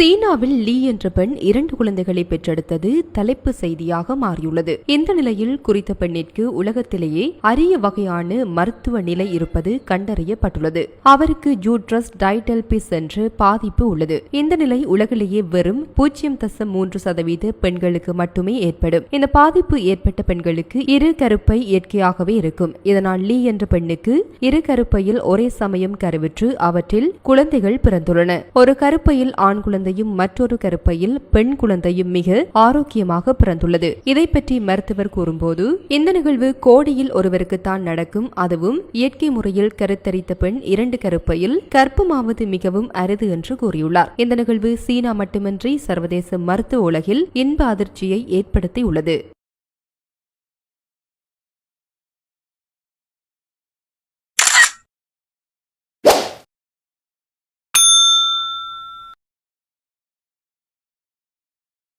சீனாவில் லீ என்ற பெண் இரண்டு குழந்தைகளை பெற்றெடுத்தது தலைப்பு செய்தியாக மாறியுள்ளது. இந்த நிலையில் குறித்த பெண்ணிற்கு உலகத்திலேயே அரிய வகையான மருத்துவ நிலை இருப்பது கண்டறியப்பட்டுள்ளது. அவருக்கு ஜூட்ரஸ் டைடல்பிஸ் என்ற பாதிப்பு உள்ளது. இந்த நிலை உலகிலேயே வெறும் பூஜ்ஜியம் தசம் மூன்று சதவீத பெண்களுக்கு மட்டுமே ஏற்படும். இந்த பாதிப்பு ஏற்பட்ட பெண்களுக்கு இரு கருப்பை இயற்கையாகவே இருக்கும். இதனால் லீ என்ற பெண்ணுக்கு இரு கருப்பையில் ஒரே சமயம் கருவிற்று அவற்றில் குழந்தைகள் பிறந்துள்ளன. ஒரு கருப்பையில் ஆண் குழந்தை குழந்தையும் மற்றொரு கருப்பையில் பெண் குழந்தையும் மிக ஆரோக்கியமாக பிறந்துள்ளது. இதை பற்றி மருத்துவர் கூறும்போது இந்த நிகழ்வு கோடியில் ஒருவருக்கு தான் நடக்கும் அதுவும் இயற்கை முறையில் கருத்தரித்த பெண் இரண்டு கருப்பையில் கற்பமாவது மிகவும் அரிது என்று கூறியுள்ளார். இந்த நிகழ்வு சீனா மட்டுமின்றி சர்வதேச மருத்துவ உலகில் இன்ப அதிர்ச்சியை ஏற்படுத்தியுள்ளது.